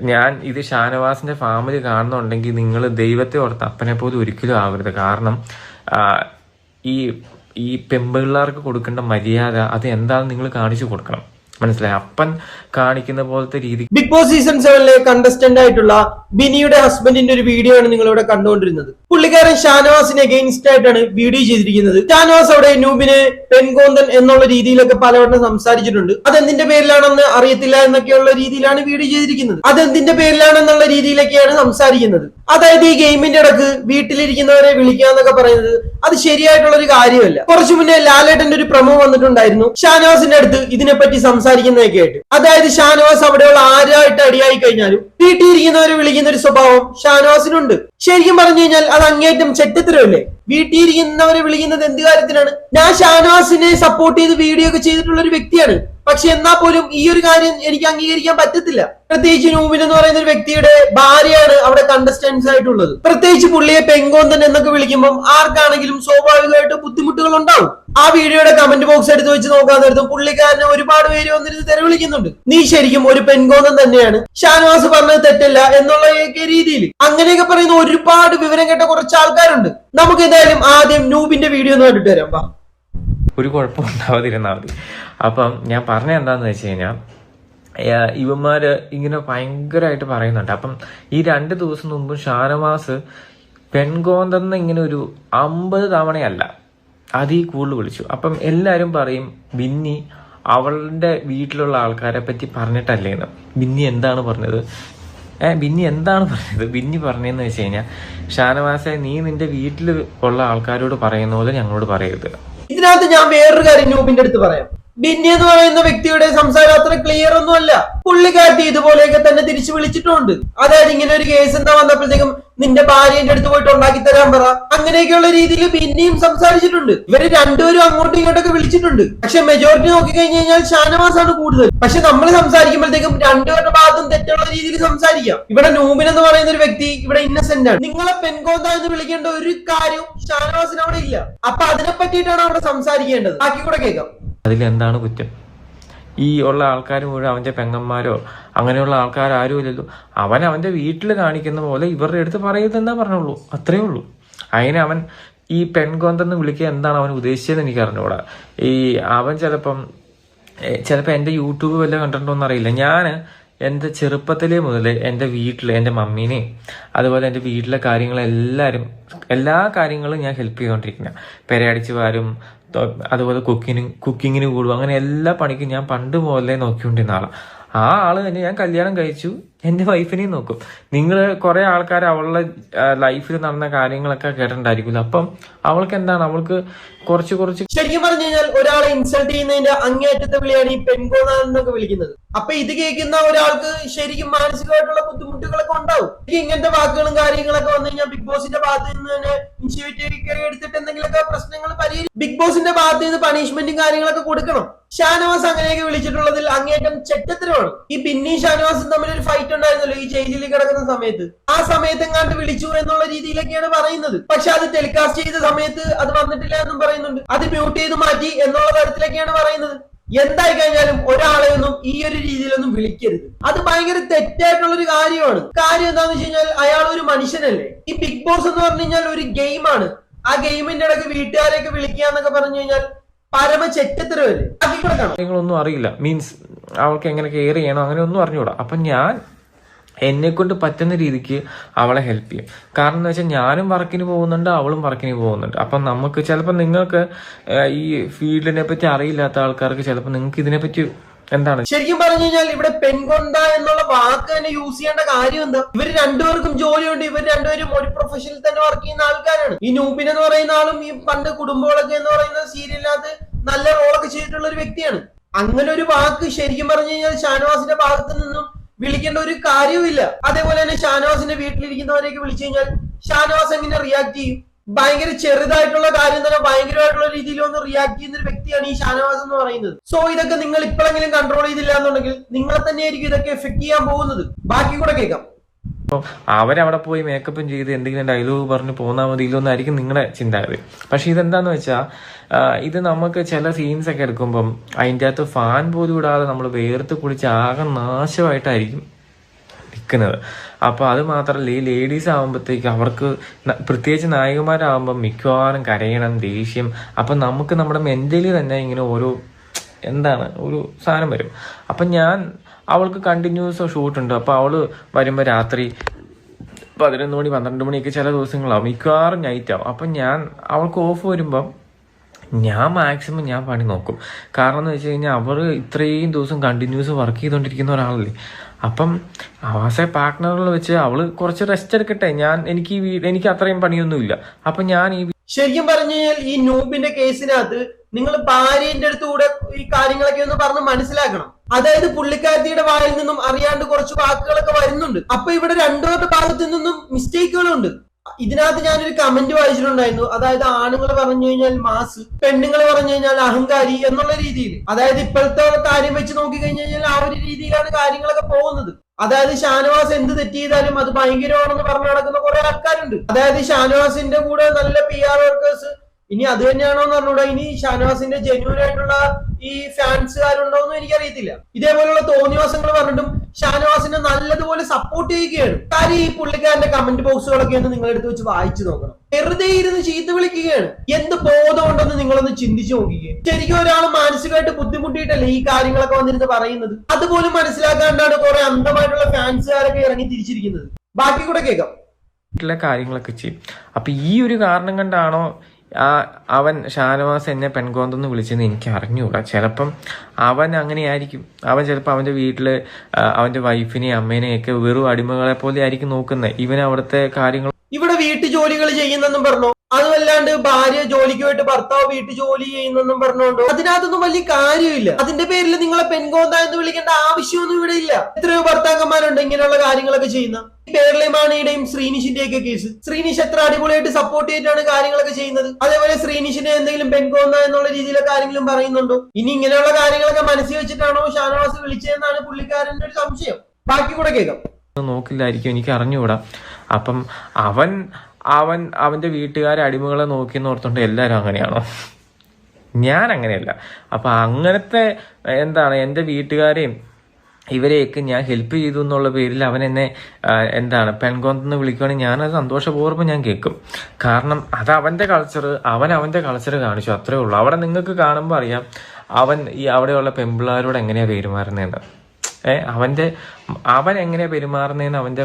ഞാൻ ഇത് ഷാനവാസിന്റെ ഫാമിലി കാണുന്നുണ്ടെങ്കിൽ നിങ്ങൾ ദൈവത്തെ ഓർത്ത് അപ്പനെ പോലും ഒരിക്കലും ആവരുത്. കാരണം ഈ ഈ പെമ്പിള്ളേർക്ക് കൊടുക്കേണ്ട മര്യാദ അത് എന്താണെന്ന് നിങ്ങൾ കാണിച്ചു കൊടുക്കണം. മനസ്സിലായി. അപ്പൻ കാണിക്കുന്ന പോലത്തെ രീതി ബിഗ് ബോസ് സീസൺ സെവനിലെ കണ്ടസ്റ്റന്റ് ആയിട്ടുള്ള ബിനിയുടെ ഹസ്ബൻഡിന്റെ ഒരു വീഡിയോ ആണ് നിങ്ങൾ ഇവിടെ കണ്ടുകൊണ്ടിരുന്നത്. പുള്ളിക്കാരൻ ഷാനവാസിന് അഗെയിൻസ്റ്റ് ആയിട്ടാണ് വീഡിയോ ചെയ്തിരിക്കുന്നത്. ഷാനവാസ് അവിടെ നൂബിന് പെൺകോന്തൻ എന്നുള്ള രീതിയിലൊക്കെ പലവട്ടം സംസാരിച്ചിട്ടുണ്ട്. അതെന്തിന്റെ പേരിലാണെന്ന് അറിയത്തില്ല എന്നൊക്കെയുള്ള രീതിയിലാണ് വീഡിയോ ചെയ്തിരിക്കുന്നത്. അതെന്തിന്റെ പേരിലാണെന്നുള്ള രീതിയിലൊക്കെയാണ് സംസാരിക്കുന്നത്. അതായത് ഈ ഗെയിമിന്റെ ഇടയ്ക്ക് വീട്ടിലിരിക്കുന്നവരെ വിളിക്കുക എന്നൊക്കെ പറയുന്നത് അത് ശരിയായിട്ടുള്ള ഒരു കാര്യമല്ല. കുറച്ചു മുന്നേ ലാലേട്ടന്റെ ഒരു പ്രമോ വന്നിട്ടുണ്ടായിരുന്നു. ഷാനവാസിന്റെ അടുത്ത് ഇതിനെപ്പറ്റി സംസാരിക്കുന്നതൊക്കെ ആയിട്ട് അതായത് ഷാനവാസ് അവിടെയുള്ള ആരായിട്ട് അടിയായി കഴിഞ്ഞാലും വീട്ടിലിരിക്കുന്നവരെ വിളിക്കുന്ന ഒരു സ്വഭാവം ഷാനവാസിനുണ്ട്. ശരിക്കും പറഞ്ഞു കഴിഞ്ഞാൽ അത് അങ്ങേറ്റം ചെറ്റത്തരമല്ലേ? വീട്ടിലിരിക്കുന്നവരെ വിളിക്കുന്നത് എന്ത് കാര്യത്തിനാണ്? ഞാൻ ഷാനവാസിനെ സപ്പോർട്ട് ചെയ്ത് വീഡിയോ ഒക്കെ ചെയ്തിട്ടുള്ള ഒരു വ്യക്തിയാണ്. പക്ഷെ എന്നാ പോലും ഈ ഒരു കാര്യം എനിക്ക് അംഗീകരിക്കാൻ പറ്റത്തില്ല. പ്രത്യേകിച്ച് നൂബിൻ എന്ന് പറയുന്ന ഒരു വ്യക്തിയുടെ ഭാര്യയാണ് അവിടെ കണ്ടസ്റ്റൻസ് ആയിട്ടുള്ളത്. പ്രത്യേകിച്ച് പുള്ളിയെ പെങ്കോന്തൻ എന്നൊക്കെ വിളിക്കുമ്പോൾ ആർക്കാണെങ്കിലും സ്വാഭാവികമായിട്ട് ബുദ്ധിമുട്ടുകൾ ഉണ്ടാവും. ആ വീഡിയോയുടെ കമന്റ് ബോക്സ് എടുത്ത് വെച്ച് നോക്കാൻ നേരത്തും പുള്ളിക്കാരനെ ഒരുപാട് പേര് വന്നിരുന്ന് തെരവിളിക്കുന്നുണ്ട്. നീ ശരിക്കും ഒരു പെൺകോന്തൻ തന്നെയാണ്. ഷാനവാസ് പറഞ്ഞത് തെറ്റല്ല എന്നുള്ള രീതിയിൽ. അങ്ങനെയൊക്കെ പറയുന്ന ഒരുപാട് വിവരം കേട്ട കുറച്ച് ആൾക്കാരുണ്ട്. നമുക്ക് എന്തായാലും ആദ്യം നൂബിന്റെ വീഡിയോ ഒന്ന് കണ്ടിട്ട് വരാം. ഒരു കുഴപ്പം ഉണ്ടാവാതിരുന്നാൽ മതി. അപ്പം ഞാൻ പറഞ്ഞ എന്താന്ന് വെച്ച് കഴിഞ്ഞാൽ ഏഹ് ഇവന്മാര് ഇങ്ങനെ ഭയങ്കരമായിട്ട് പറയുന്നുണ്ട്. അപ്പം ഈ രണ്ട് ദിവസം മുമ്പ് ഷാനവാസ് പെൺകോന്തെന്ന് ഇങ്ങനെ ഒരു അമ്പത് തവണയല്ല അതീ കൂടുതൽ വിളിച്ചു. അപ്പം എല്ലാവരും പറയും ബിന്നി അവളുടെ വീട്ടിലുള്ള ആൾക്കാരെ പറ്റി പറഞ്ഞിട്ടല്ലേന്ന് ബിന്നി എന്താണ് പറഞ്ഞത്? ഏ ബിന്നി എന്താണ് പറഞ്ഞത്? ബിന്നി പറഞ്ഞതെന്ന് വെച്ച് കഴിഞ്ഞാൽ ഷാനവാസെ നീ നിന്റെ വീട്ടിൽ ഉള്ള ആൾക്കാരോട് പറയുന്ന പോലെ ഞങ്ങളോട് പറയരുത്. ഇതിനകത്ത് ഞാൻ വേറൊരു കാര്യം നൂബിന്റെ അടുത്ത് പറയാം. ബിന്നി എന്ന് പറയുന്ന വ്യക്തിയുടെ സംസാരം അത്ര ക്ലിയർ ഒന്നും അല്ല പുള്ളിക്കാട്ടി ഇതുപോലെയൊക്കെ തന്നെ തിരിച്ചു വിളിച്ചിട്ടുണ്ട്. അതായത് ഇങ്ങനെ ഒരു കേസ് എന്താ വന്നപ്പോഴത്തേക്കും നിന്റെ ഭാര്യന്റെ അടുത്ത് പോയിട്ട് ഉണ്ടാക്കി തരാൻ പറ. അങ്ങനെയൊക്കെയുള്ള രീതിയിൽ പിന്നെയും സംസാരിച്ചിട്ടുണ്ട്. ഇവർ രണ്ടുപേരും അങ്ങോട്ടും ഇങ്ങോട്ടൊക്കെ വിളിച്ചിട്ടുണ്ട്. പക്ഷെ മെജോറിറ്റി നോക്കി കഴിഞ്ഞു കഴിഞ്ഞാൽ ഷാനവാസ് ആണ് കൂടുതൽ. പക്ഷെ നമ്മൾ സംസാരിക്കുമ്പോഴത്തേക്കും രണ്ടുപേരുടെ ഭാഗത്തും തെറ്റുള്ള രീതിയിൽ സംസാരിക്കാം. ഇവിടെ നൂമിൻ എന്ന് പറയുന്ന ഒരു വ്യക്തി ഇവിടെ ഇന്നസെന്റ് ആണ്. നിങ്ങളെ പെൺകോന്ത എന്ന് വിളിക്കേണ്ട ഒരു കാര്യവും ഷാനവാസിന് അവിടെ ഇല്ല. അപ്പൊ അതിനെ പറ്റിയിട്ടാണ് അവിടെ സംസാരിക്കേണ്ടത്. ബാക്കി കൂടെ കേൾക്കാം. അതിലെന്താണ് കുറ്റം? ഈ ഉള്ള ആൾക്കാർ മുഴുവൻ അവന്റെ പെങ്ങന്മാരോ അങ്ങനെയുള്ള ആൾക്കാർ ഇല്ലല്ലോ. അവൻ അവന്റെ വീട്ടിൽ കാണിക്കുന്ന പോലെ ഇവരുടെ അടുത്ത് പറയുന്നതെന്നാ പറഞ്ഞുള്ളൂ അത്രേ ഉള്ളൂ. അതിനെ അവൻ ഈ പെൺകൊന്തെന്ന് വിളിക്കുക എന്താണ് അവൻ ഉദ്ദേശിച്ചതെന്ന് എനിക്ക് അറിഞ്ഞൂടാ. ഈ അവൻ ചിലപ്പം ചിലപ്പോൾ എന്റെ യൂട്യൂബ് വല്ല കണ്ടിട്ടുണ്ടോന്ന് അറിയില്ല. ഞാൻ എന്റെ ചെറുപ്പത്തിലെ മുതൽ എന്റെ വീട്ടിൽ എന്റെ മമ്മീനെ അതുപോലെ എന്റെ വീട്ടിലെ കാര്യങ്ങളെല്ലാവരും എല്ലാ കാര്യങ്ങളും ഞാൻ ഹെൽപ്പ് ചെയ്തുകൊണ്ടിരിക്കുന്ന പെരയടിച്ച് വാരും തൊ- അതുപോലെ കുക്കിന് കുക്കിങ്ങിന് കൂടും. അങ്ങനെ എല്ലാ പണിക്കും ഞാൻ പണ്ട് പോലെ നോക്കിക്കൊണ്ടിരുന്ന ആളാണ് ആ ആൾ തന്നെ ഞാൻ കല്യാണം കഴിച്ചു. എന്റെ വൈഫിനെയും നോക്കും. നിങ്ങൾ കുറെ ആൾക്കാർ അവളുടെ ലൈഫിൽ നടന്ന കാര്യങ്ങളൊക്കെ കേട്ടിട്ടുണ്ടായിരിക്കുമല്ലോ. അപ്പം അവൾക്ക് എന്താണ്? അവൾക്ക് കുറച്ച് കുറച്ച് ശരിക്കും പറഞ്ഞു കഴിഞ്ഞാൽ ഒരാളെ ഇൻസൾട്ട് ചെയ്യുന്നതിന്റെ അങ്ങേയറ്റത്തെ വിളിയാണ് ഈ പെൺകോണ എന്നൊക്കെ വിളിക്കുന്നത്. അപ്പൊ ഇത് കേൾക്കുന്ന ഒരാൾക്ക് ശരിക്കും മാനസികമായിട്ടുള്ള ബുദ്ധിമുട്ടുകളൊക്കെ ഉണ്ടാവും. ഇങ്ങനത്തെ വാക്കുകളും കാര്യങ്ങളൊക്കെ വന്നു കഴിഞ്ഞാൽ ബിഗ് ബോസിന്റെ ഭാഗത്ത് നിന്ന് തന്നെ ഇനിഷ്യേറ്റീവ് എടുത്തിട്ട് എന്തെങ്കിലുമൊക്കെ പ്രശ്നങ്ങൾ പരിഹരി ബിഗ് ബോസിന്റെ ഭാഗത്ത് നിന്ന് പണിഷ്മെന്റും കാര്യങ്ങളൊക്കെ കൊടുക്കണം. ഷാനവാസ് അങ്ങനെയൊക്കെ വിളിച്ചിട്ടുള്ളതിൽ അങ്ങേറ്റം ചെറ്റത്തരമാണ്. ഈ ബിന്നി ഷാനവാസും തമ്മിൽ ഒരു ഫൈറ്റ് ഉണ്ടായിരുന്നല്ലോ ഈ ജയിലിൽ കിടക്കുന്ന സമയത്ത്. ആ സമയത്ത് എങ്ങാണ്ട് വിളിച്ചു എന്നുള്ള രീതിയിലൊക്കെയാണ് പറയുന്നത്. പക്ഷെ അത് ടെലികാസ്റ്റ് ചെയ്ത സമയത്ത് അത് വന്നിട്ടില്ല എന്നും പറയുന്നുണ്ട്. അത് മ്യൂട്ട് ചെയ്ത് മാറ്റി എന്നുള്ള തരത്തിലൊക്കെയാണ് പറയുന്നത്. എന്തായി കഴിഞ്ഞാലും ഒരാളെ ഒന്നും ഈ ഒരു രീതിയിലൊന്നും വിളിക്കരുത്. അത് ഭയങ്കര തെറ്റായിട്ടുള്ള ഒരു കാര്യമാണ്. കാര്യം എന്താന്ന് വെച്ച് കഴിഞ്ഞാൽ അയാൾ ഒരു മനുഷ്യനല്ലേ? ഈ ബിഗ് ബോസ് എന്ന് പറഞ്ഞു കഴിഞ്ഞാൽ ഒരു ഗെയിമാണ്. ആ ഗെയിമിന്റെ ഇടയ്ക്ക് വീട്ടുകാരെയൊക്കെ വിളിക്കുക എന്നൊക്കെ പറഞ്ഞു കഴിഞ്ഞാൽ പരമ ചെറ്റത്തരവല്ലേ കാര്യങ്ങളൊന്നും അറിയില്ല. മീൻസ് അവൾക്ക് എങ്ങനെ കെയർ ചെയ്യണം? അങ്ങനെ ഒന്നും അറിഞ്ഞുകൂടാ. അപ്പൊ ഞാൻ എന്നെ കൊണ്ട് പറ്റുന്ന രീതിക്ക് അവളെ ഹെൽപ്പ് ചെയ്യും. കാരണം എന്ന് വെച്ചാൽ ഞാനും വർക്കിന് പോകുന്നുണ്ട് അവളും വർക്കിന് പോകുന്നുണ്ട്. അപ്പം നമുക്ക് ചിലപ്പോൾ നിങ്ങൾക്ക് ഈ ഫീൽഡിനെ പറ്റി അറിയില്ലാത്ത ആൾക്കാർക്ക് ചിലപ്പോൾ നിങ്ങൾക്ക് ഇതിനെ പറ്റി എന്താണ്? ശരിക്കും പറഞ്ഞു കഴിഞ്ഞാൽ ഇവിടെ പെൺകൊണ്ട എന്നുള്ള വാക്ക് തന്നെ യൂസ് ചെയ്യേണ്ട കാര്യം എന്താ ഇവർ രണ്ടുപേർക്കും ജോലിയുണ്ട്. ഇവർ രണ്ടുപേരും ഒരു പ്രൊഫഷനിൽ തന്നെ വർക്ക് ചെയ്യുന്ന ആൾക്കാരാണ്. ഈ നൂബിൻ എന്ന് പറയുന്ന ആളും ഈ പണ്ട് കുടുംബങ്ങളൊക്കെ എന്ന് പറയുന്ന സീരിയലിനകത്ത് നല്ല റോളൊക്കെ ചെയ്തിട്ടുള്ള ഒരു വ്യക്തിയാണ്. അങ്ങനെ ഒരു വാക്ക് ശരിക്കും പറഞ്ഞു കഴിഞ്ഞാൽ ഷാനവാസിന്റെ ഭാഗത്ത് നിന്നും വിളിക്കേണ്ട ഒരു കാര്യവുമില്ല. അതേപോലെ തന്നെ ഷാനവാസിന്റെ വീട്ടിലിരിക്കുന്നവരെയൊക്കെ വിളിച്ചു കഴിഞ്ഞാൽ ഷാനവാസ് എങ്ങനെ റിയാക്ട് ചെയ്യും? ഭയങ്കര ചെറുതായിട്ടുള്ള കാര്യം തന്നെ ഭയങ്കരമായിട്ടുള്ള രീതിയിൽ ഒന്ന് റിയാക്ട് ചെയ്യുന്ന ഒരു വ്യക്തിയാണ് ഈ ഷാനവാസ് എന്ന് പറയുന്നത്. സോ ഇതൊക്കെ നിങ്ങൾ ഇപ്പോഴെങ്കിലും കൺട്രോൾ ചെയ്തില്ല എന്നുണ്ടെങ്കിൽ നിങ്ങളെ തന്നെയായിരിക്കും ഇതൊക്കെ എഫക്ട് ചെയ്യാൻ പോകുന്നത്. ബാക്കി കൂടെ കേൾക്കാം. അപ്പോൾ അവരവിടെ പോയി മേക്കപ്പും ചെയ്ത് എന്തെങ്കിലും ഡയലോഗ് പറഞ്ഞ് പോന്നാൽ മതി എന്നായിരിക്കും നിങ്ങളുടെ ചിന്താഗതി. പക്ഷെ ഇതെന്താന്ന് വെച്ചാൽ ഇത് നമുക്ക് ചില സീൻസ് ഒക്കെ എടുക്കുമ്പം അതിന്റെ അകത്ത് ഫാൻ പോലും ഇടാതെ നമ്മൾ വേർത്ത് കുളിച്ച് ആകെ നാശമായിട്ടായിരിക്കും നിൽക്കുന്നത് അപ്പോൾ അത് മാത്രമല്ല ഈ ലേഡീസ് ആകുമ്പോഴത്തേക്ക് അവർക്ക് പ്രത്യേകിച്ച് നായികമാരാകുമ്പം മിക്കവാറും കരയണം ദേഷ്യം. അപ്പം നമുക്ക് നമ്മുടെ മെന്റലി തന്നെ ഇങ്ങനെ ഓരോ എന്താണ് ഒരു സാധനം വരും. അപ്പം ഞാൻ അവൾക്ക് കണ്ടിന്യൂസ് ഷൂട്ട് ഉണ്ട്. അപ്പോൾ അവൾ വരുമ്പോൾ രാത്രി പതിനൊന്ന് മണി പന്ത്രണ്ട് മണിയൊക്കെ ചില ദിവസങ്ങളാവും. മിക്കവാറും നൈറ്റ് ആവും. അപ്പം ഞാൻ അവൾക്ക് ഓഫ് വരുമ്പം ഞാൻ മാക്സിമം ഞാൻ പണി നോക്കും. കാരണം എന്ന് വെച്ച് കഴിഞ്ഞാൽ അവർ ഇത്രയും ദിവസം കണ്ടിന്യൂസ് വർക്ക് ചെയ്തുകൊണ്ടിരിക്കുന്ന ഒരാളല്ലേ. അപ്പം ആവാസ പാർട്ട്ണറിൽ വെച്ച് അവൾ കുറച്ച് റെസ്റ്റ് എടുക്കട്ടെ. ഞാൻ എനിക്ക് ഈ എനിക്ക് അത്രയും പണിയൊന്നുമില്ല. അപ്പം ഞാൻ ഈ ശരിക്കും പറഞ്ഞു കഴിഞ്ഞാൽ ഈ നൂബിന്റെ കേസിനകത്ത് നിങ്ങൾ ഭാര്യന്റെ അടുത്ത് ഈ കാര്യങ്ങളൊക്കെ ഒന്ന് പറഞ്ഞ് മനസ്സിലാക്കണം. അതായത് പുള്ളിക്കാരത്തിയുടെ വായിൽ നിന്നും അറിയാണ്ട് കുറച്ച് വാക്കുകളൊക്കെ വരുന്നുണ്ട്. അപ്പൊ ഇവിടെ രണ്ടുപേരുടെ ഭാഗത്തു നിന്നും മിസ്റ്റേക്കുകളുണ്ട്. ഇതിനകത്ത് ഞാനൊരു കമന്റ് വായിച്ചിട്ടുണ്ടായിരുന്നു. അതായത് ആണുങ്ങൾ പറഞ്ഞു കഴിഞ്ഞാൽ മാസ് പെണ്ണുങ്ങൾ പറഞ്ഞു കഴിഞ്ഞാൽ അഹങ്കാരി എന്നുള്ള രീതിയിൽ. അതായത് ഇപ്പോഴത്തെ കാര്യം വെച്ച് നോക്കി കഴിഞ്ഞു കഴിഞ്ഞാൽ ആ ഒരു രീതിയിലാണ് കാര്യങ്ങളൊക്കെ പോകുന്നത്. അതായത് ഷാനവാസ് എന്ത് തെറ്റ് ചെയ്താലും അത് ഭയങ്കരമാണെന്ന് പറഞ്ഞു നടക്കുന്ന കുറെ ആൾക്കാരുണ്ട്. അതായത് ഷാനവാസിന്റെ കൂടെ നല്ല പി ആർ വർക്കേഴ്സ് ഇനി അത് തന്നെയാണോ പറഞ്ഞൂടാ ഇനി ഷാനവാസിന്റെ ജെന്യൂൻ ആയിട്ടുള്ള ഈ ഫാൻസുകാരുണ്ടോ എന്ന് എനിക്കറിയത്തില്ല. ഇതേപോലുള്ള തോന്നിവാസങ്ങൾ പറഞ്ഞിട്ടും ഷാനവാസിനെ നല്ലതുപോലെ സപ്പോർട്ട് ചെയ്യുകയാണ്. കാര്യം ഈ പുള്ളിക്കാരന്റെ കമന്റ് ബോക്സുകളൊക്കെ ഒന്ന് നിങ്ങളെടുത്ത് വെച്ച് വായിച്ചു നോക്കണം. വെറുതെ ഇരുന്ന് ചീത്ത വിളിക്കുകയാണ്. എന്ത് ബോധമുണ്ടെന്ന് നിങ്ങളൊന്ന് ചിന്തിച്ചു നോക്കിക്കേ. ശരിക്കും ഒരാൾ മാനസികമായിട്ട് ബുദ്ധിമുട്ടിയിട്ടല്ലേ ഈ കാര്യങ്ങളൊക്കെ വന്നിരുന്ന് പറയുന്നത്? അതുപോലും മനസ്സിലാക്കാണ്ടാണ് കുറെ അന്ധമായിട്ടുള്ള ഫാൻസുകാരൊക്കെ ഇറങ്ങി തിരിച്ചിരിക്കുന്നത്. ബാക്കി കൂടെ കേൾക്കാം. കാര്യങ്ങളൊക്കെ ചെയ്യും. അപ്പൊ ഈ ഒരു കാരണം കൊണ്ടാണോ ആ അവൻ ഷാനവാസ് എന്നെ പെൺകോന്തെന്ന് വിളിച്ചെന്ന് എനിക്ക് അറിഞ്ഞുകൂടാ. ചിലപ്പം അവൻ അങ്ങനെയായിരിക്കും. അവൻ ചിലപ്പോൾ അവന്റെ വീട്ടിൽ അവന്റെ വൈഫിനെ വൈഫിനെയും അമ്മേനെയൊക്കെ വെറും അടിമകളെ പോലെ ആയിരിക്കും നോക്കുന്നത് ഇവൻ അവിടുത്തെ കാര്യങ്ങൾ ഇവിടെ വീട്ടു ജോലികൾ ചെയ്യുന്നെന്നും പറഞ്ഞു? അതുമല്ലാണ്ട് ഭാര്യ ജോലിക്ക് പോയിട്ട് ഭർത്താവ് വീട്ടു ജോലി ചെയ്യുന്നെന്നും പറഞ്ഞുകൊണ്ട് അതിനകത്തൊന്നും വലിയ കാര്യമില്ല. അതിന്റെ പേരിൽ നിങ്ങളെ പെൺകോന്ത എന്ന് വിളിക്കേണ്ട ആവശ്യമൊന്നും ഇവിടെ ഇല്ല. എത്രയോ ഭർത്താക്കന്മാരുണ്ട് ഇങ്ങനെയുള്ള കാര്യങ്ങളൊക്കെ ചെയ്യുന്ന. ഈ ശ്രീനിഷിന്റെയും ഒക്കെ കേസ് ശ്രീനിഷ് എത്ര അടിപൊളിയായിട്ട് സപ്പോർട്ട് ചെയ്തിട്ടാണ് കാര്യങ്ങളൊക്കെ ചെയ്യുന്നത്. അതേപോലെ ശ്രീനിഷിനെ എന്തെങ്കിലും പെൺകോന്ത എന്നുള്ള രീതിയിലൊക്കെ ആരെങ്കിലും പറയുന്നുണ്ടോ? ഇനി ഇങ്ങനെയുള്ള കാര്യങ്ങളൊക്കെ മനസ്സിൽ വെച്ചിട്ടാണോ ഷാനവാസ് വിളിച്ചതെന്നാണ് പുള്ളിക്കാരന്റെ ഒരു സംശയം. ബാക്കി കൂടെ കേൾക്കാം. നോക്കില്ലായിരിക്കും. എനിക്ക് അറിഞ്ഞുകൂടാ. അപ്പം അവൻ അവൻ അവന്റെ വീട്ടുകാരെ അടിമകളെ നോക്കി ഓർത്തുകൊണ്ട് എല്ലാവരും അങ്ങനെയാണോ? ഞാൻ അങ്ങനെയല്ല അപ്പം അങ്ങനത്തെ എന്താണ് എന്റെ വീട്ടുകാരെയും ഇവരെയൊക്കെ ഞാൻ ഹെൽപ്പ് ചെയ്തു എന്നുള്ള പേരിൽ അവൻ എന്നെ എന്താണ് പെൺകോന്തെന്ന് വിളിക്കുകയാണെങ്കിൽ ഞാനത് സന്തോഷപൂർവം ഞാൻ കേൾക്കും. കാരണം അത് അവന്റെ കൾച്ചർ അവൻ അവന്റെ കൾച്ചർ കാണിച്ചു അത്രേ ഉള്ളൂ. അവിടെ നിങ്ങൾക്ക് കാണുമ്പോൾ അറിയാം അവൻ ഈ അവിടെയുള്ള പെമ്പിള്ളാരോട് എങ്ങനെയാണ് പെരുമാറുന്നതെന്ന് ഏ അവന്റെ അവൻ എങ്ങനെയാണ് പെരുമാറുന്നതെന്ന് അവന്റെ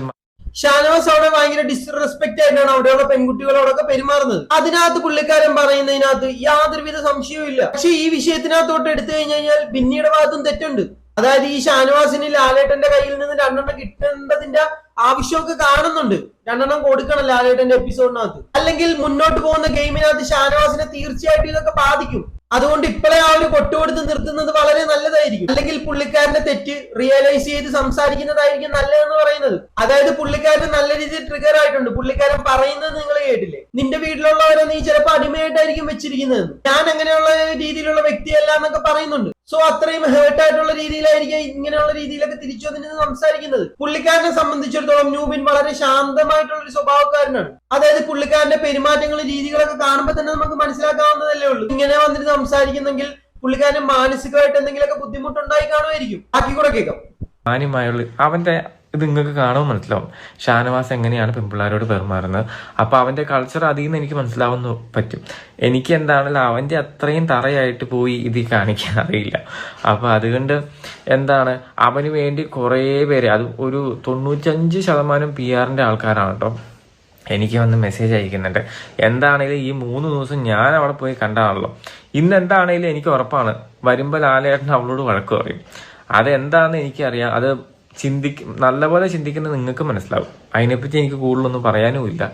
ഷാനവാസ് അവിടെ ഭയങ്കര ഡിസ്റെസ്പെക്ട് ആയിട്ടാണ് അവിടെയുള്ള പെൺകുട്ടികളോടൊക്കെ പെരുമാറുന്നത്. അതിനകത്ത് പുള്ളിക്കാരൻ പറയുന്നതിനകത്ത് യാതൊരുവിധ സംശയവും ഇല്ല. പക്ഷെ ഈ വിഷയത്തിനകത്തോട്ട് എടുത്തു കഴിഞ്ഞു കഴിഞ്ഞാൽ ബിന്നിയുടെ ഭാഗത്തും തെറ്റുണ്ട്. അതായത് ഈ ഷാനവാസിന് ലാലേട്ടന്റെ കയ്യിൽ നിന്ന് രണ്ടെണ്ണം കിട്ടേണ്ടതിന്റെ ആവശ്യമൊക്കെ കാണുന്നുണ്ട്. രണ്ടെണ്ണം കൊടുക്കണം ലാലേട്ടന്റെ എപ്പിസോഡിനകത്ത് അല്ലെങ്കിൽ മുന്നോട്ട് പോകുന്ന ഗെയിമിനകത്ത് ഷാനവാസിനെ തീർച്ചയായിട്ടും ഇതൊക്കെ ബാധിക്കും. അതുകൊണ്ട് ഇപ്പോഴേ ആ ഒരു കൊട്ടുകൊടുത്ത് നിർത്തുന്നത് വളരെ നല്ലതായിരിക്കും. അല്ലെങ്കിൽ പുള്ളിക്കാരന്റെ തെറ്റ് റിയലൈസ് ചെയ്ത് സംസാരിക്കുന്നതായിരിക്കും നല്ലതെന്ന് പറയുന്നത്. അതായത് പുള്ളിക്കാരൻ നല്ല രീതിയിൽ ട്രിഗർ ആയിട്ടുണ്ട്. പുള്ളിക്കാരൻ പറയുന്നത് നിങ്ങൾ കേട്ടില്ലേ? നിന്റെ വീട്ടിലുള്ളവരെ നീ ചിലപ്പോൾ അടിമയായിട്ടായിരിക്കും വെച്ചിരിക്കുന്നത് ഞാൻ അങ്ങനെയുള്ള രീതിയിലുള്ള വ്യക്തിയല്ല എന്നൊക്കെ പറയുന്നുണ്ട്. സോ അത്രയും ഹേർട്ട് ആയിട്ടുള്ള രീതിയിലായിരിക്കും ഇങ്ങനെയുള്ള രീതിയിലൊക്കെ തിരിച്ചു വന്നിട്ട് സംസാരിക്കുന്നത്. പുള്ളിക്കാരനെ സംബന്ധിച്ചിടത്തോളം ന്യൂബിൻ വളരെ ശാന്തമായിട്ടുള്ള ഒരു സ്വഭാവക്കാരനാണ്. അതായത് പുള്ളിക്കാരന്റെ പെരുമാറ്റങ്ങളും രീതികളൊക്കെ കാണുമ്പോൾ തന്നെ നമുക്ക് മനസ്സിലാക്കാവുന്നതല്ലേ ഉള്ളൂ. ഇങ്ങനെ വന്നിട്ട് സംസാരിക്കുന്നെങ്കിൽ പുള്ളിക്കാരന് മാനസികമായിട്ട് എന്തെങ്കിലുമൊക്കെ ബുദ്ധിമുട്ടുണ്ടായി കാണുമായിരിക്കും. ബാക്കി കൂടെ കേൾക്കാം. മാന്യമായുള്ള അവന്റെ ഇത് നിങ്ങൾക്ക് കാണുമ്പോൾ മനസ്സിലാവും. ഷാനവാസ് എങ്ങനെയാണ് പെൺപിള്ളാരോട് പെരുമാറുന്നത് അപ്പോൾ അവന്റെ കൾച്ചർ അതിൽ നിന്ന് എനിക്ക് മനസ്സിലാവുന്ന പറ്റും. എനിക്ക് എന്താണല്ലോ അവന്റെ അത്രയും തറയായിട്ട് പോയി ഇത് കാണിക്കാൻ അറിയില്ല. അപ്പോൾ അതുകൊണ്ട് എന്താണ് അവന് വേണ്ടി കുറേ പേര് അത് ഒരു തൊണ്ണൂറ്റഞ്ച് ശതമാനം പി ആറിന്റെ ആൾക്കാരാണ് കേട്ടോ. എനിക്ക് വന്ന് മെസ്സേജ് അയക്കുന്നുണ്ട്. എന്താണേലും ഈ മൂന്ന് ദിവസം ഞാൻ അവിടെ പോയി കണ്ടാണല്ലോ ഇന്ന് എന്താണേലും എനിക്ക് ഉറപ്പാണ്. വരുമ്പോൾ ലാലേട്ടൻ അവളോട് വഴക്ക് പറയും. അതെന്താണെന്ന് എനിക്കറിയാം. അത് ചിന്തിക്കും നല്ലപോലെ ചിന്തിക്കുന്നത് നിങ്ങൾക്ക് മനസ്സിലാവും. അതിനെപ്പറ്റി എനിക്ക് കൂടുതലൊന്നും പറയാനും ഇല്ല.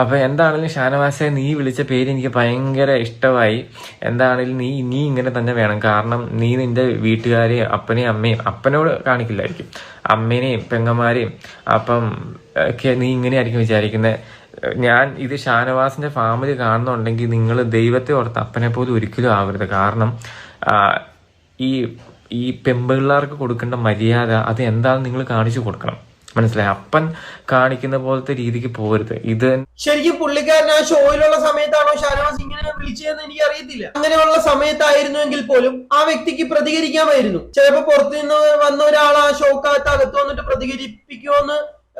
അപ്പം എന്താണെങ്കിലും ഷാനവാസെ നീ വിളിച്ച പേര് എനിക്ക് ഭയങ്കര ഇഷ്ടമായി. എന്താണെങ്കിലും നീ നീ ഇങ്ങനെ തന്നെ വേണം. കാരണം നീ നിന്റെ വീട്ടുകാരെയും അപ്പനെയും അമ്മയും അപ്പനോട് കാണിക്കില്ലായിരിക്കും. അമ്മേനെയും പെങ്ങന്മാരെയും അപ്പം ഒക്കെ നീ ഇങ്ങനെയായിരിക്കും വിചാരിക്കുന്നത് ഞാൻ ഇത് ഷാനവാസിന്റെ ഫാമിലി കാണുന്നുണ്ടെങ്കിൽ നിങ്ങൾ ദൈവത്തെ ഓർത്ത് അപ്പനെ പോലും ഒരിക്കലും ആവരുത്. കാരണം ഈ ഈ പെമ്പിള്ളാർക്ക് കൊടുക്കേണ്ട മര്യാദ അത് എന്താണെന്ന് നിങ്ങൾ കാണിച്ചു കൊടുക്കണം. മനസ്സിലായി? അപ്പൻ കാണിക്കുന്ന പോലത്തെ രീതിക്ക് പോകരുത്. ഇത് ശരിക്കും പുള്ളിക്കാരൻ ആ ഷോയിലുള്ള സമയത്താണോ ഷാനവാസ് ഇങ്ങനെ വിളിച്ചതെന്ന് എനിക്ക് അറിയത്തില്ല അങ്ങനെയുള്ള സമയത്തായിരുന്നുവെങ്കിൽ പോലും ആ വ്യക്തിക്ക് പ്രതികരിക്കാമായിരുന്നു. ചിലപ്പോ പുറത്തു നിന്ന് വന്ന ഒരാൾ ആ ഷോക്കകത്ത് അകത്ത് വന്നിട്ട് പ്രതികരിപ്പിക്കുമെന്ന്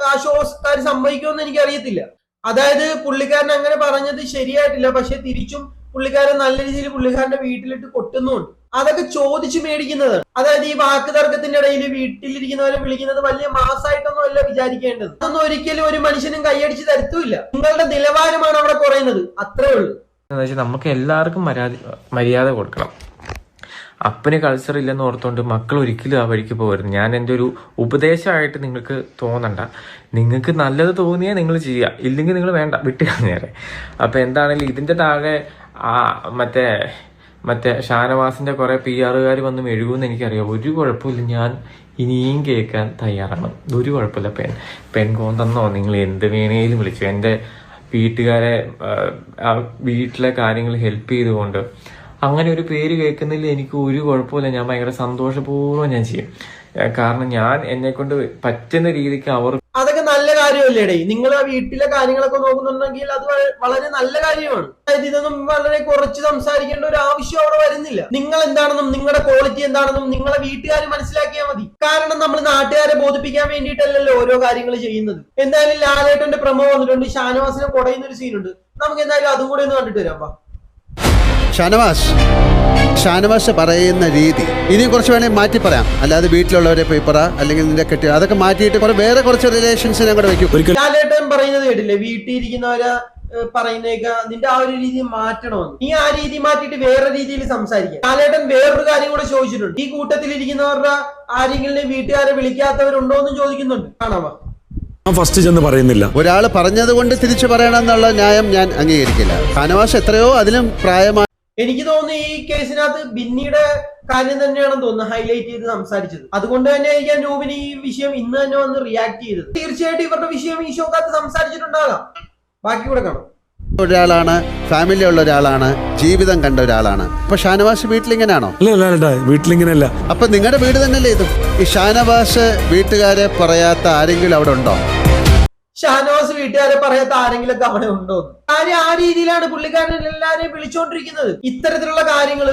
ആ ഷോക്കാർ സംഭവിക്കുമെന്ന് എനിക്ക് അറിയത്തില്ല അതായത് പുള്ളിക്കാരൻ അങ്ങനെ പറഞ്ഞത് ശരിയായിട്ടില്ല. പക്ഷെ തിരിച്ചും പുള്ളിക്കാരൻ നല്ല രീതിയിൽ പുള്ളിക്കാരന്റെ വീട്ടിലിട്ട് കൊട്ടുന്നുണ്ട്. അതൊക്കെ ചോദിച്ചു മേടിക്കുന്നത്. അതായത് ഈ വാക്ക് തർക്കത്തിന്റെ ഇടയിൽ വീട്ടിലിരിക്കുന്നവരെ വിളിക്കുന്നത് വലിയ മാസമായിട്ടൊന്നും അല്ല വിചാരിക്കേണ്ടത്. അതൊന്നും ഒരിക്കലും ഒരു മനുഷ്യനും കൈയടിച്ച് തരത്തുമില്ല നിങ്ങളുടെ നിലവാരമാണ് അവിടെ കുറയുന്നത്. അത്രേ ഉള്ളൂ. നമുക്ക് എല്ലാവർക്കും മര്യാദ കൊടുക്കണം. അപ്പന് കൾച്ചർ ഇല്ലെന്ന് ഓർത്തുകൊണ്ട് മക്കൾ ഒരിക്കലും ആ വഴിക്ക് പോകരുത്. ഞാൻ എന്റെ ഒരു ഉപദേശമായിട്ട് നിങ്ങൾക്ക് തോന്നണ്ട. നിങ്ങൾക്ക് നല്ലത് തോന്നിയാൽ നിങ്ങൾ ചെയ്യുക. ഇല്ലെങ്കിൽ നിങ്ങൾ വേണ്ട വിട്ട് അപ്പം എന്താണെങ്കിലും ഇതിന്റെ താഴെ മറ്റേ മറ്റേ ഷാനവാസിന്റെ കുറെ പി ആറുകാർ വന്ന് മെഴുകുമെന്ന് എനിക്കറിയാം. ഒരു കുഴപ്പമില്ല. ഞാൻ ഇനിയും കേൾക്കാൻ തയ്യാറാണ്. ഒരു കുഴപ്പമില്ല. പെൺ പെൺകോന്തെന്നോ നിങ്ങൾ എന്ത് വേണേലും വിളിച്ചു? എന്റെ വീട്ടുകാരെ വീട്ടിലെ കാര്യങ്ങൾ ഹെൽപ്പ് ചെയ്തുകൊണ്ട് അങ്ങനെ ഒരു പേര് കേൾക്കുന്നതിൽ എനിക്ക് ഒരു കുഴപ്പമില്ല. ഞാൻ ഭയങ്കര സന്തോഷപൂർവം ഞാൻ ചെയ്യും. കാരണം ഞാൻ എന്നെ കൊണ്ട് പറ്റുന്ന രീതിക്ക് അവർ അതൊക്കെ നല്ല കാര്യമല്ലേടേ. നിങ്ങൾ ആ വീട്ടിലെ കാര്യങ്ങളൊക്കെ നോക്കുന്നുണ്ടെങ്കിൽ അത് വളരെ നല്ല കാര്യമാണ്. അതായത് ഇതൊന്നും വളരെ കുറച്ച് സംസാരിക്കേണ്ട ഒരു ആവശ്യം അവിടെ വരുന്നില്ല. നിങ്ങൾ എന്താണെന്നും നിങ്ങളുടെ ക്വാളിറ്റി എന്താണെന്നും നിങ്ങളെ വീട്ടുകാർ മനസ്സിലാക്കിയാൽ മതി. കാരണം നമ്മൾ നാട്ടുകാരെ ബോധിപ്പിക്കാൻ വേണ്ടിയിട്ടല്ലല്ലോ ഓരോ കാര്യങ്ങൾ ചെയ്യുന്നത്. എന്തായാലും ലാലേട്ടന്റെ പ്രമോ വന്നിട്ടുണ്ട്. ഷാനവാസിനെ കുടയുന്ന ഒരു സീനുണ്ട് നമുക്ക് എന്തായാലും അതും കൂടെ ഒന്ന് കണ്ടിട്ട് വരാം ഷാനവാസ്. ഷാനവാസ് പറയുന്ന രീതി. ഇനി കുറച്ച് വേണമെങ്കിൽ മാറ്റി പറയാം. അല്ലാതെ വീട്ടിലുള്ളവരെ പോയി പറ അല്ലെങ്കിൽ നിന്റെ കെട്ടി അതൊക്കെ മാറ്റിയിട്ട് കുറെ വേറെ കുറച്ച് റിലേഷൻസിനെ കൂടെ വെക്കും. ലാലേട്ടൻ പറയുന്നത് കേട്ടില്ലേ? വീട്ടിൽ ഇരിക്കുന്നവരെ പറയുന്നേക്ക നിന്റെ ആ ഒരു രീതി മാറ്റണമെന്ന്. നീ ആ രീതി മാറ്റിയിട്ട് വേറെ രീതിയിൽ സംസാരിക്കാം. കാലേട്ടൻ വേറൊരു കാര്യം കൂടെ ചോദിച്ചിട്ടുണ്ട്. ഈ കൂട്ടത്തിൽ ഇരിക്കുന്നവരുടെ ആരെങ്കിലും വീട്ടുകാരെ വിളിക്കാത്തവരുണ്ടോ എന്ന് ചോദിക്കുന്നുണ്ട്. കാണാവാ ഞാൻ ഫസ്റ്റ് ചെന്ന് പറയുന്നില്ല. ഒരാൾ പറഞ്ഞത് കൊണ്ട് തിരിച്ചു പറയണമെന്നുള്ള ന്യായം ഞാൻ അംഗീകരിക്കില്ല. ഷാനവാസ് എത്രയോ അതിലും പ്രായമായ എനിക്ക് തോന്നുന്നു ഈ കേസിനകത്ത് ബിന്നിയുടെ കാര്യം തന്നെയാണെന്ന് തോന്നുന്നു ഹൈലൈറ്റ് ചെയ്ത് സംസാരിച്ചത്. അതുകൊണ്ട് തന്നെ ഞാൻ രൂപിന് ഈ വിഷയം ഇന്ന് തന്നെ വന്ന് റിയാക്ട് ചെയ്തത്. തീർച്ചയായിട്ടും ഇവരുടെ വിഷയം ഈ ഷോക്കകത്ത് സംസാരിച്ചിട്ടുണ്ടാകാം. ബാക്കി കൂടെ കാണാം. ഒരാളാണ് ഫാമിലി ഉള്ള ഒരാളാണ് ജീവിതം കണ്ട ഒരാളാണ്. അപ്പൊ ഷാനവാസ് ഏട്ടാ വീട്ടിലിങ്ങനെയല്ല. അപ്പൊ നിങ്ങളുടെ വീട് തന്നെയല്ലേ ഇതും? ഈ ഷാനവാസ് വീട്ടുകാരെ പറയാത്ത ആരെങ്കിലും അവിടെ ഉണ്ടോ? ഷാനവാസ് വീട്ടുകാരെ പറയാത്ത ആരെങ്കിലും അവിടെ ഉണ്ടോ കാര്യം ആ രീതിയിലാണ് പുള്ളിക്കാരൻ എല്ലാരെയും വിളിച്ചുകൊണ്ടിരിക്കുന്നത് ഇത്തരത്തിലുള്ള കാര്യങ്ങൾ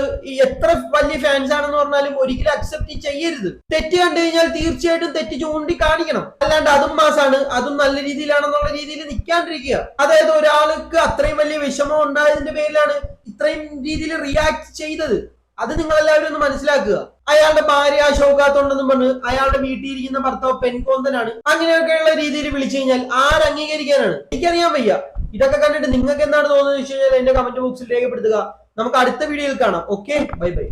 എത്ര വലിയ ഫാൻസ് ആണെന്ന് പറഞ്ഞാലും ഒരിക്കലും അക്സെപ്റ്റ് ചെയ്യരുത്. തെറ്റ് കണ്ടു കഴിഞ്ഞാൽ തീർച്ചയായിട്ടും തെറ്റ് ചൂണ്ടി കാണിക്കണം അല്ലാണ്ട് അതും മാസാണ് അതും നല്ല രീതിയിലാണെന്നുള്ള രീതിയിൽ നിൽക്കാണ്ടിരിക്കുക. അതായത് ഒരാൾക്ക് അത്രയും വലിയ വിഷമം ഉണ്ടായതിന്റെ പേരിലാണ് ഇത്രയും രീതിയിൽ റിയാക്ട് ചെയ്തത്. അത് നിങ്ങൾ എല്ലാവരും ഒന്ന് മനസ്സിലാക്കുക. അയാളുടെ ഭാര്യ ആ ഷോക്കാത്തോണ്ടെന്നും പറഞ്ഞ് അയാളുടെ വീട്ടിൽ ഇരിക്കുന്ന ഭർത്താവ് പെൺകോന്തനാണ്. അങ്ങനെയൊക്കെയുള്ള രീതിയിൽ വിളിച്ചു കഴിഞ്ഞാൽ ആര് അംഗീകരിക്കാനാണ്? എനിക്കറിയാൻ വയ്യ. ഇതൊക്കെ കണ്ടിട്ട് നിങ്ങൾക്ക് എന്താണ് തോന്നുന്നത് വെച്ച് കഴിഞ്ഞാൽ എന്റെ കമന്റ് ബോക്സിൽ രേഖപ്പെടുത്തുക. നമുക്ക് അടുത്ത വീഡിയോയിൽ കാണാം. Okay bye bye